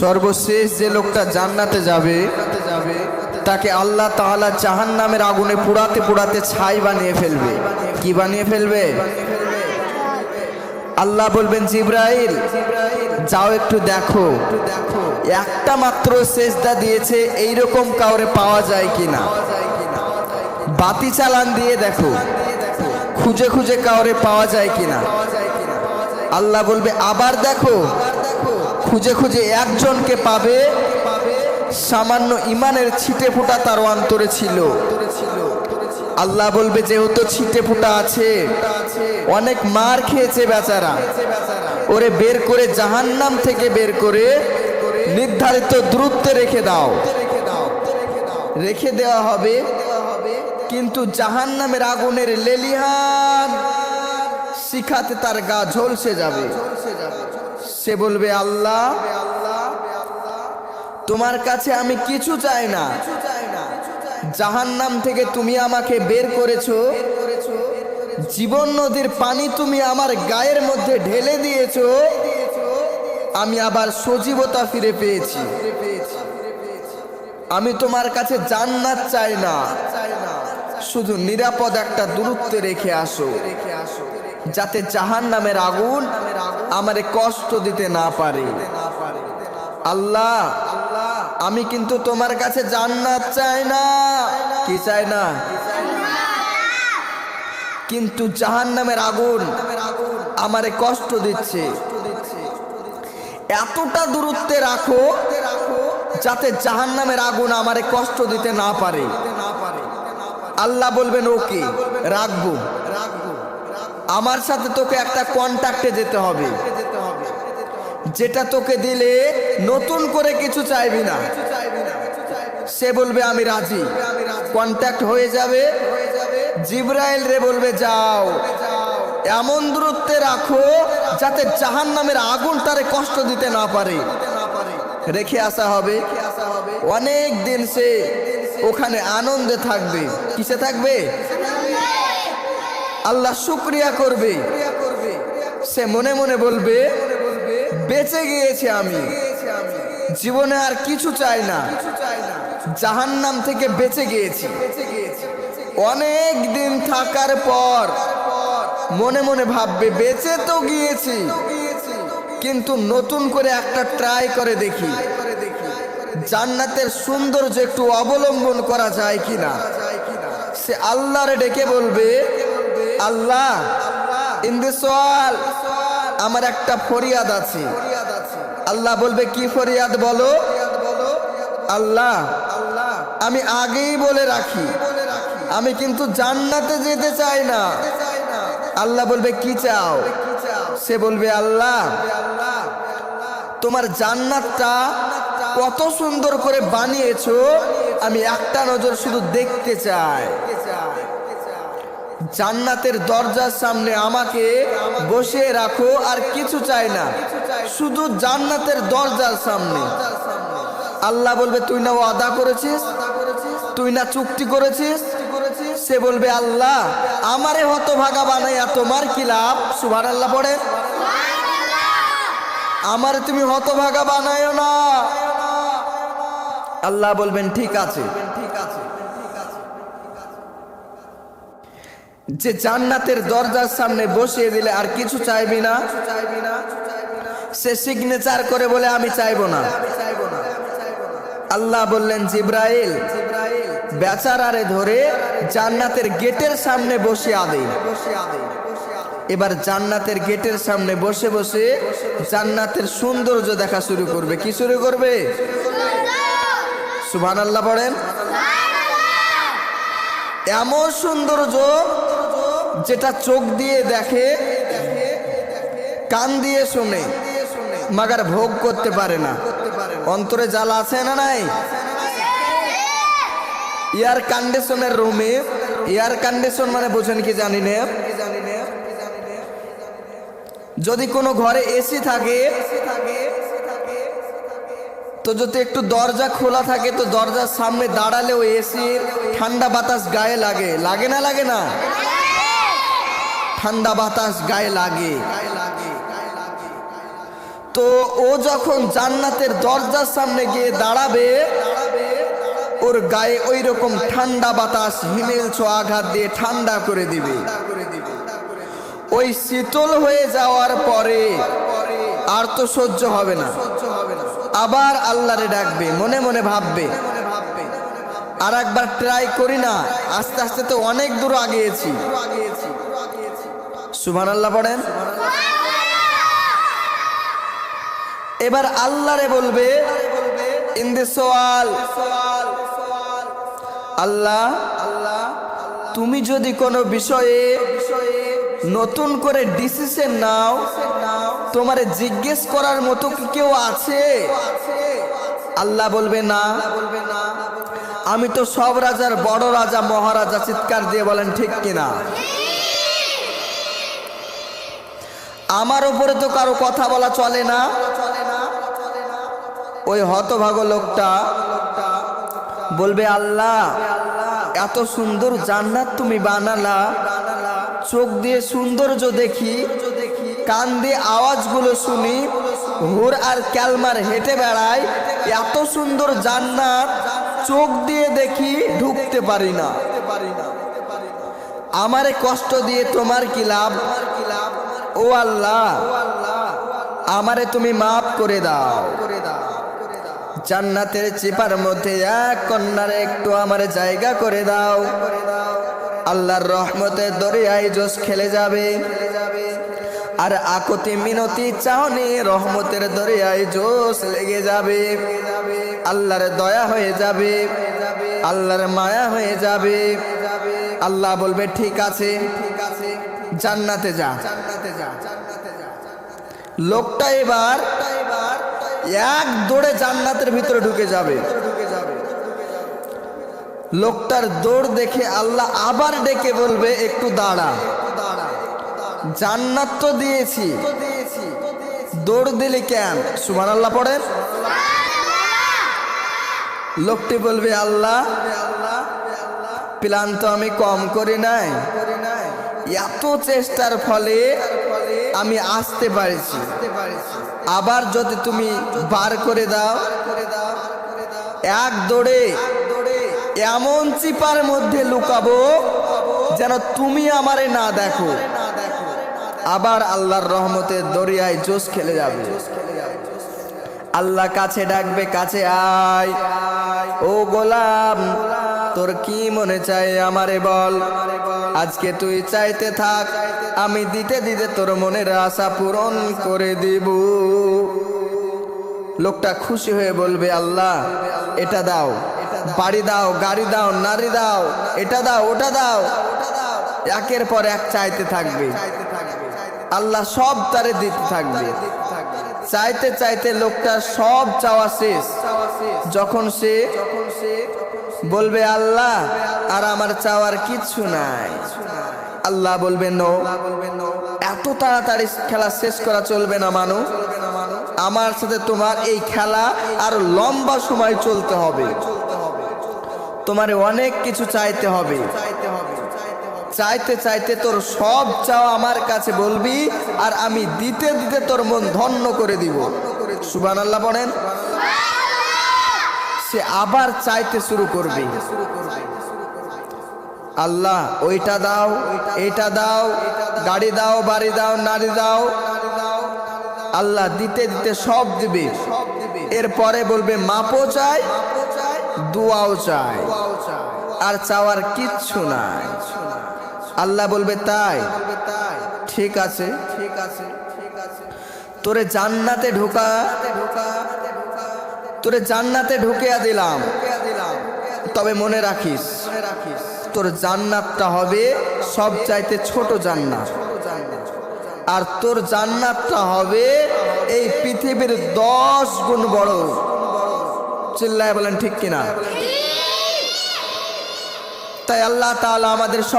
সর্বশেষ যে লোকটা জান্নাতে যাবে, তাকে আল্লাহ তাআলা জাহান নামের আগুনে পুড়াতে পুড়াতে ছাই বানিয়ে ফেলবে। কি বানিয়ে ফেলবে? আল্লাহ বলবেন, জিব্রাইল, যাও একটু দেখো। একটা মাত্র সেজদা দিয়েছে, এইরকম কাউরে পাওয়া যায় কিনা? বাতি চালান দিয়ে দেখো, খুঁজে খুঁজে কাউরে পাওয়া যায় কিনা? আল্লাহ বলবে, আবার দেখো। খুঁজে খুঁজে একজনকে পাবে। সামান্য ইমানের ছিটে ফোঁটা তার অন্তরে ছিল। আল্লাহ বলবে, যেহেতু ছিটে ফোঁটা আছে, অনেক মার খেয়েছে বেচারা। ওরে বের করে জাহান্নাম থেকে বের করে নির্ধারিত দূরত্বে রেখে দাও। রেখে দেওয়া হবে, কিন্তু জাহান্নামের আগুনের লেলিহান শিখাতে তার গা ঝলসে যাবে। সে বলবে, আল্লাহ, তোমার কাছে আমি কিছু চাই না। জাহান্নাম থেকে তুমি আমাকে বের করেছ। জীবন নদীর পানি তুমি আমার গায়ের মধ্যে ঢেলে দিয়েছ। আমি আবার সজীবতা ফিরে পেয়েছি। আমি তোমার কাছে জান্নাত চাই না। শুধু নিরাপদ একটা দূরত্বে রেখে আসো। রেখে আসো যাতে জাহান নামের আগুন আমারে কষ্ট দিতে না পারে। আল্লাহ, আমি কিন্তু তোমার কাছে জান্নাত চাই না। কি চাই না? কিন্তু জাহান নামের আগুন আমারে কষ্ট দিচ্ছে। এতটা দূরত্বে রাখো যাতে জাহান নামের আগুন আমারে কষ্ট দিতে না পারে। আল্লাহ বলবেন, ওকে, রাখব। আমার সাথে তোকে একটা কন্ট্যাক্টে যেতে হবে। যেটা তোকে দিলে নতুন করে কিছু চাইবি না। সে বলবে, আমি রাজি। কন্ট্যাক্ট হয়ে যাবে। জিব্রাইল রে বলবে, যাও। এমন দূরত্বে রাখো যাতে জাহান নামের আগুন তারে কষ্ট দিতে না পারে। রেখে আসা হবে। অনেক দিন সে ওখানে আনন্দে থাকবে। কিসে থাকবে? আল্লাহ শুক্রিয়া করবে। সে মনে মনে বলবে, বেঁচে গিয়েছে আমি। জীবনে আর কিছু চাই না। জাহান্নাম থেকে বেঁচে গিয়েছি। অনেক দিন থাকার পর মনে মনে ভাববে, বেঁচে তো গিয়েছি। কিন্তু নতুন করে একটা ট্রাই করে দেখি। জান্নাতের সৌন্দর্য একটু অবলম্বন করা যায় কিনা? সে আল্লাহরে ডেকে বলবে আল্লাহ ইন দিস আমার একটা ফরিয়াদ আছে। আল্লাহ বলবে, কি ফরিয়াদ বলো? আল্লাহ, আমি আগেই বলে রাখি, আমি কিন্তু জান্নাতে যেতে চাই না। আল্লাহ বলবে, কি চাও? সে বলবে, আল্লাহ, তোমার জান্নাতটা কত সুন্দর করে বানিয়েছো, আমি একটা নজর শুধু দেখতে চাই। জান্নাতের দরজার সামনে আমাকে বসে রাখো আর কিছু চাই না। শুধু জান্নাতের দরজার সামনে। আল্লাহ বলবে, তুই না ওয়াদা করেছিস? তুই না চুক্তি করেছিস? সে বলবে, আল্লাহ, আমারে হতভাগা বানাইয়া তোমার কি লাভ? সুভান আল্লাহ পড়ে। আমার তুমি হতভাগা বানায়ও না। আল্লাহ বলবেন, ঠিক আছে ঠিক আছে যে জান্নাতের দরজার সামনে বসিয়ে দিলে আর কিছু চাইবি না? সে সিগনেচার করে বলে আমি চাইব না। আল্লাহ বললেন জিব্রাইল বেচারারে ধরে জান্নাতের গেটের সামনে বসে আদে এবার জান্নাতের গেটের সামনে বসে বসে জান্নাতের সৌন্দর্য দেখা শুরু করবে। কি শুরু করবে? সুবহান আল্লাহ পড়েন এমন সৌন্দর্য যেটা চোখ দিয়ে দেখে, কান দিয়ে শুনে, মাগার ভোগ করতে পারে না। অন্তরে জ্বালা আছে না নাই? এয়ার কন্ডিশনের রুমে এয়ার কন্ডিশন মানে বোঝেন কি জানি না? যদি কোনো ঘরে এসি থাকে, তো যদি একটু দরজা খোলা থাকে, তো দরজার সামনে দাঁড়ালে ওই এসির ঠান্ডা বাতাস গায়ে লাগে। লাগে না লাগে না? ঠান্ডা বাতাস গায়ে লাগে। তো ও যখন জান্নাতের দরজার সামনে গিয়ে দাঁড়াবে, ওর গায়ে ওই রকম ঠান্ডা বাতাস হিমেল ছোঁয়া আঘাত দিয়ে ঠান্ডা করে দিবে। ওই শীতল হয়ে যাওয়ার পরে আর তো সহ্য হবে না। আবার আল্লাহরে ডাকবে, মনে মনে ভাববে। আর একবার ট্রাই করি না, আস্তে আস্তে তো অনেক দূর আগিয়েছি। সুবহান আল্লাহ পড়েন। এবার আল্লাহরে বলবে আল্লাহ আল্লাহ, তুমি যদি কোনো বিষয়ে নতুন করে ডিসিশন নাও, তোমারে জিজ্ঞেস করার মতো কি কেউ আছে? আল্লাহ বলবে, না। আমি তো সব রাজার বড় রাজা, মহারাজা চিৎকার দিয়ে বলেন, ঠিক কিনা? আমার উপরে তো কারও কথা বলা চলে না। ওই হতভাগ লোকটা বলবে, আল্লাহ, এত সুন্দর জান্নাত তুমি বানালা। চোখ দিয়ে সৌন্দর্য দেখি, কান দিয়ে আওয়াজগুলো শুনি হুর আর ক্যালমার হেঁটে বেড়াই, এত সুন্দর জান্নাত চোখ দিয়ে দেখি ঢুকতে পারি না। আমারে কষ্ট দিয়ে তোমার কি লাভ? ও আল্লাহ, আমারে তুমি মাফ করে দাও। জান্নাতের চিপার মধ্যে এক কন্যার একটু আমার জায়গা করে দাও। আল্লাহর রহমতের দরিয়ায় জোশ খেলে যাবে। আর আকতি মিনতি চাহনি রহমতের দরিয়ায় জোশ লেগে যাবে। আল্লাহর দয়া হয়ে যাবে। আল্লাহর মায়া হয়ে যাবে। আল্লাহ বলবে, ঠিক আছে। জান্নাতে যা। লোকটা এবার এক দৌড়ে জান্নাতের ভিতরে ঢুকে যাবে। লোকটার দৌড় দেখে আল্লাহ আবার ডেকে বলবে, একটু দাঁড়া। জান্নাত তো দিয়েছি। দৌড় দিলি কেন? সুমান আল্লাহ পড়েন। লোকটি বলবে, আল্লাহ, প্ল্যান তো আমি কম করি নাই। এত চেষ্টার ফলে আমি আসতে পারছি। আবার যদি তুমি বার করে দাও, এক দৌড়ে এমন চিপার মধ্যে লুকাবো যেন তুমি আমারে না দেখো। আবার আল্লাহর রহমতের দরিয়ায় জোশ খেলে যাবে। আল্লাহ কাছে ডাকবে, কাছে আয়। ও গোলাম, তোর কি মনে চাই আমারে বল? আজকে তুই চাইতে থাক, আমি দিতে দিতে তোর মনের আশা পূরণ করে দিব। লোকটা খুশি হয়ে বলবে, আল্লাহ, এটা দাও। বাড়ি দাও, গাড়ি দাও, নারী দাও, এটা দাও, ওটা দাও। একের পর এক চাইতে থাকবে। আল্লাহ সব তারে দিতে থাকবে। চাইতে চাইতে লোকটা সব চাওয়া শেষ। যখন সে বলবে, আল্লাহ, আর আমার চাওয়ার কিচ্ছু নাই। আল্লাহ বলবে নো, এত তাড়াতাড়ি খেলা শেষ করা চলবে না মানু। আমার সাথে তোমার এই খেলা আর লম্বা সময় চলতে হবে। তোমার অনেক কিছু চাইতে হবে। চাইতে চাইতে তোর সব চাওয়া আমার কাছে বলবি, আর আমি দিতে দিতে তোর মন ধন্য করে দিব। সুবান আল্লাহ বলেন। সে আবার চাইতে শুরু করবে। আল্লাহ, ওইটা দাও, এটা দাও, গাড়ি দাও, বাড়ি দাও, নারী দাও। আল্লাহ দিতে দিতে সব দিবে। এরপরে বলবে, মাপও চাই, দুয়াও চাই, আর চাওয়ার কিচ্ছু নাই। আল্লাহ বলবে, তাই। ঠিক আছে। ঠিক আছে ঠিক আছে তোরে জান্নাতে ঢোকা। তোরে জান্নাতে ঢুকিয়া দিলাম। তবে মনে রাখিস, তোর জান্নাতটা হবে সব চাইতে ছোট জান্নাত। আর তোর জান্নাতটা হবে এই পৃথিবীর দশ গুণ বড়। চিল্লায় বলেন ঠিক কিনা? তাই আল্লাহ তাআলা আমাদের সব